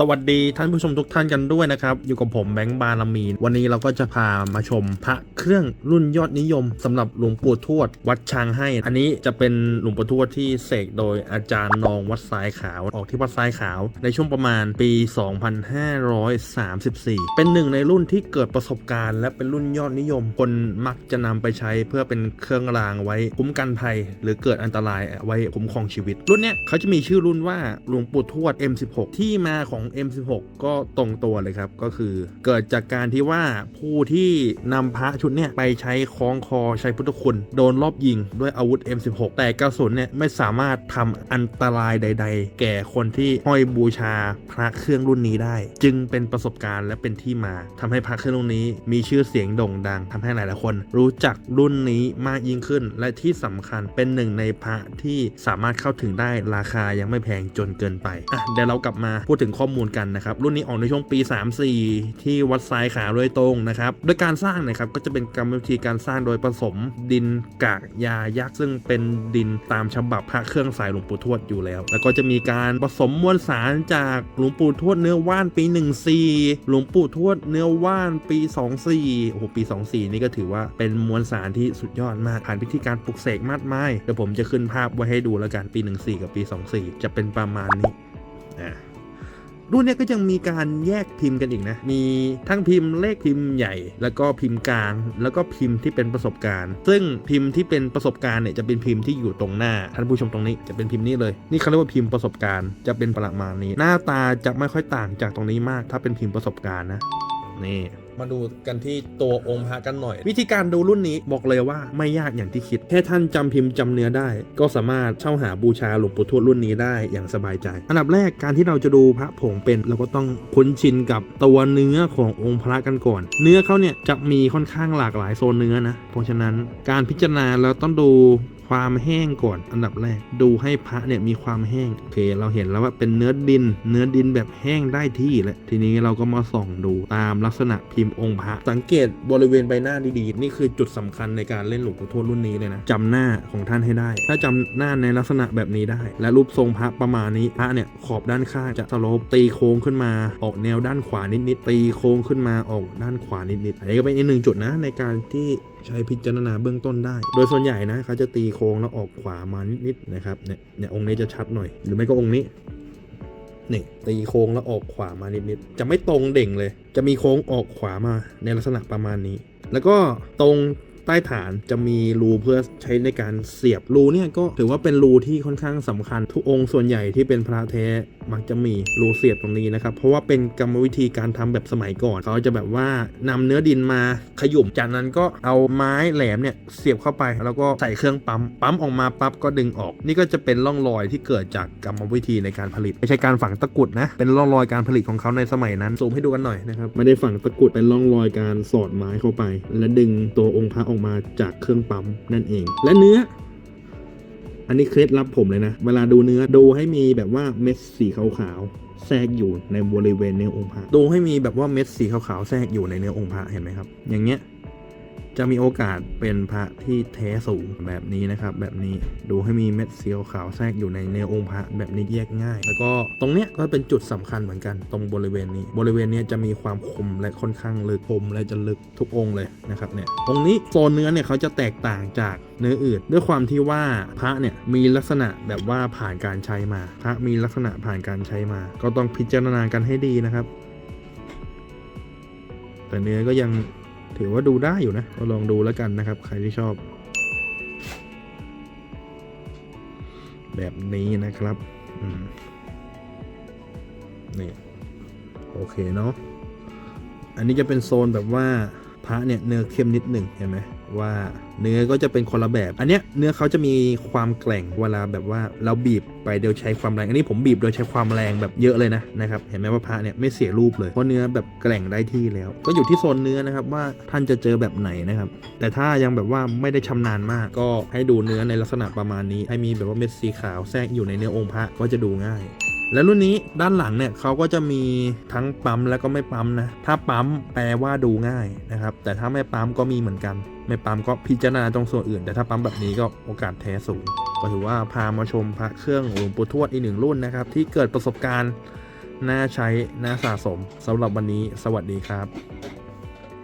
สวัสดีท่านผู้ชมทุกท่านกันด้วยนะครับ อยู่กับผมแบงค์บารมีน วันนี้เราก็จะพามาชมพระเครื่องรุ่นยอดนิยมสำหรับหลวงปู่ทวดวัดช้างให้ อันนี้จะเป็นหลวงปู่ทวดที่เสกโดยอาจารย์นองวัดทรายขาวออกที่วัดทรายขาว ในช่วงประมาณปี 2534 เป็นหนึ่งในรุ่นที่เกิดประสบการณ์ และเป็นรุ่นยอดนิยม คนมักจะนำไปใช้เพื่อเป็นเครื่องรางไว้คุ้มกันภัย หรือเกิดอันตรายไว้คุ้มครองชีวิต รุ่นเนี้ยเขาจะมีชื่อรุ่นว่าหลวงปู่ทวด M16 ที่มาของ M16 ก็ตรงตัวเลยครับก็คือเกิดจากการที่ว่าผู้ที่นำพระชุดเนี้ยไปใช้คล้องคอใช้พุทธคุณ โดนรอบยิงด้วยอาวุธ M16 แต่กระสุนเนี่ยไม่สามารถทำอันตรายใด ๆ แก่คนที่ห้อยบูชาพระเครื่องรุ่นนี้ได้ จึงเป็นประสบการณ์และเป็นที่มาทำให้พระเครื่องรุ่นนี้มีชื่อเสียงโด่งดังทำให้หลายๆคน รู้จักรุ่นนี้มากยิ่งขึ้น และที่สำคัญเป็นหนึ่งในพระที่สามารถเข้าถึงได้ราคายังไม่แพงจนเกินไปอะเดี๋ยวเรากลับมาพูดถึงข้อมูลกันนะครับ รุ่นนี้ออกในช่วงปี 34 ที่วัดทรายขาวโดยตรงนะครับ โดยการสร้างนะครับก็จะเป็นกรรมวิธีการสร้างโดยผสมดินกากยายักษ์ซึ่งเป็นดินตามฉบับพระเครื่องสายหลวงปู่ทวดอยู่แล้ว แล้วก็จะมีการผสมมวลสารจากหลวงปู่ทวดเนื้อว่านปี 14 หลวงปู่ทวดเนื้อว่านปี 24 โอ้โหปี 24 นี่ก็ถือว่าเป็นมวลสารที่สุดยอดมากผ่านพิธีการปลุกเสกมากมายเดี๋ยวผมจะขึ้นภาพไว้ให้ดูแล้วกันปี 14 กับปี 24 จะเป็นประมาณนี้อ่า รุ่นนี้ก็ยังมีการแยกพิมพ์กันอีกนะ มีทั้งพิมพ์เลขพิมพ์ใหญ่ แล้วก็พิมพ์กลาง แล้วก็พิมพ์ที่เป็นประสบการณ์ ซึ่งพิมพ์ที่เป็นประสบการณ์เนี่ยจะเป็นพิมพ์ที่อยู่ตรงหน้าท่านผู้ชมตรงนี้จะเป็นพิมพ์นี้เลย นี่เขาเรียกว่าพิมพ์ประสบการณ์ จะเป็นประมาณนี้ หน้าตาจะไม่ค่อยต่างจากตรงนี้มาก ถ้าเป็นพิมพ์ประสบการณ์นะ นี่มาดูกันที่ตัวองค์พระกันหน่อย วิธีการดูรุ่นนี้บอกเลยว่าไม่ยากอย่างที่คิด แค่ท่านจำพิมพ์จำเนื้อได้ ก็สามารถเช่าหาบูชาหลวงปู่ทวดรุ่นนี้ได้อย่างสบายใจ อันดับแรกการที่เราจะดูพระผงเป็น เราก็ต้องคุ้นชินกับตัวเนื้อขององค์พระกันก่อน เนื้อเขาเนี่ยจะมีค่อนข้างหลากหลายโซนเนื้อนะเพราะฉะนั้นการพิจารณาเราต้องดู ความแห้งก่อนอันดับแรก ดูให้พระเนี่ยมีความแห้งโอเค เราเห็นแล้วว่าเป็นเนื้อดิน เนื้อดินแบบแห้งได้ที่แหละทีนี้เราก็มาส่องดูตามลักษณะพิมพ์องค์พระ สังเกตบริเวณใบหน้าดีๆ นี่คือจุดสำคัญในการเล่นหลวงปู่ทวดรุ่นนี้เลยนะจำหน้าของท่านให้ได้ ถ้าจำหน้าในลักษณะแบบนี้ได้ และรูปทรงพระประมาณนี้พระเนี่ยขอบด้านข้างจะสโลปตีโค้งขึ้นมาออกแนวด้านขวานิดๆตีโค้งขึ้นมาออกด้านขวานิดๆอันนี้ก็เป็นอีกหนึ่งจุดนะในการที่ใช้พิจารณาเบื้องต้นได้ โดยส่วนใหญ่นะเขาจะตีโค้งแล้วออกขวามานิดๆนะครับเนี่ยเนี่ยองค์นี้จะชัดหน่อย หรือไม่ก็องค์นี้นี่ตีโค้งแล้วออกขวามานิดๆจะไม่ตรงเด่งเลย จะมีโค้งออกขวามาในลักษณะประมาณนี้ แล้วก็ตรง ใต้ฐานจะมีรูเพื่อใช้ในการเสียบรูเนี่ยก็ถือว่าเป็นรูที่ค่อนข้างสำคัญ ทุกองค์ส่วนใหญ่ที่เป็นพระแท้มักจะมีรูเสียบตรงนี้นะครับ เพราะว่าเป็นกรรมวิธีการทำแบบสมัยก่อนเขาจะแบบว่านำเนื้อดินมาขยุ่มจากนั้นก็เอาไม้แหลมเนี่ยเสียบเข้าไป แล้วก็ใส่เครื่องปั๊มปั๊มออกมาปั๊บก็ดึงออก นี่ก็จะเป็นร่องรอยที่เกิดจากกรรมวิธีในการผลิต ไม่ใช่การฝังตะกุดนะเป็นร่องรอยการผลิตของเขาในสมัยนั้นซูมให้ดูกันหน่อยนะครับไม่ได้ฝังตะกุดเป็นร่องรอยการสอดไม้เข้าไป และดึงตัวองค์พระองค์อกมาจากเครื่องปั๊มนั่นเอง และเนื้อ อันนี้เคล็ดลับผมเลยนะ เวลาดูเนื้อดูให้มีแบบว่าเม็ดสีขาวๆแทรกอยู่ในบริเวณเนื้อองค์พระดูให้มีแบบว่าเม็ดสีขาวๆแทรกอยู่ในเนื้อองค์พระเห็นไหมครับ อย่างเงี้ย จะมีโอกาสเป็นพระที่แท้สูงแบบนี้นะครับ แบบนี้ดูให้มีเม็ดสียวขาวแทรกอยู่ในเนองค์พระแบบนี้แยกง่าย แล้วก็ตรงเนี้ยก็เป็นจุดสำคัญเหมือนกัน ตรงบริเวณนี้ บริเวณนี้จะมีความคมและค่อนข้างลึกคมและจะลึกทุกองค์เลยนะครับเนี่ยตรงนี้โซนเนื้อเนี่ยเขาจะแตกต่างจากเนื้ออื่น ด้วยความที่ว่าพระเนี่ยมีลักษณะแบบว่าผ่านการใช้มา พระมีลักษณะผ่านการใช้มา ก็ต้องพิจารณากันให้ดีนะครับ แต่เนื้อก็ยัง ถือว่าดูได้อยู่นะก็ลองดูแล้วกันนะครับ ใครที่ชอบ แบบนี้นะครับนี่โอเคเนาะอันนี้จะเป็นโซนแบบว่าพระเนี่ยเนื้อเข้มนิดหนึ่งเห็นไหม ว่าเนื้อก็จะเป็นคนละแบบ อันเนี้ยเนื้อเขาจะมีความแกร่งเวลาแบบว่าเราบีบไปโดยใช้ความแรง อันนี้ผมบีบโดยใช้ความแรงแบบเยอะเลยนะนะครับ เห็นไหมว่าพระเนี่ยไม่เสียรูปเลย เพราะเนื้อแบบแกร่งได้ที่แล้ว ก็อยู่ที่โซนเนื้อนะครับว่าท่านจะเจอแบบไหนนะครับ แต่ถ้ายังแบบว่าไม่ได้ชำนาญมาก ก็ให้ดูเนื้อในลักษณะประมาณนี้ ให้มีแบบว่าเม็ดสีขาวแทรกอยู่ในเนื้อองค์พระก็จะดูง่ายและรุ่นนี้ด้านหลังเนี่ยเขาก็จะมีทั้งปั๊มแล้วก็ไม่ปั๊มนะ ถ้าปั๊มแปลว่าดูง่ายนะครับ แต่ถ้าไม่ปั๊มก็มีเหมือนกัน ไม่ปั๊มก็พิจารณาตรงส่วนอื่น แต่ถ้าปั๊มแบบนี้ก็โอกาสแท้สูง ก็ถือว่าพามาชมพระเครื่องหลวงปู่ทวดอีกหนึ่งรุ่นนะครับ ที่เกิดประสบการณ์น่าใช้น่าสะสมสำหรับวันนี้ สวัสดีครับ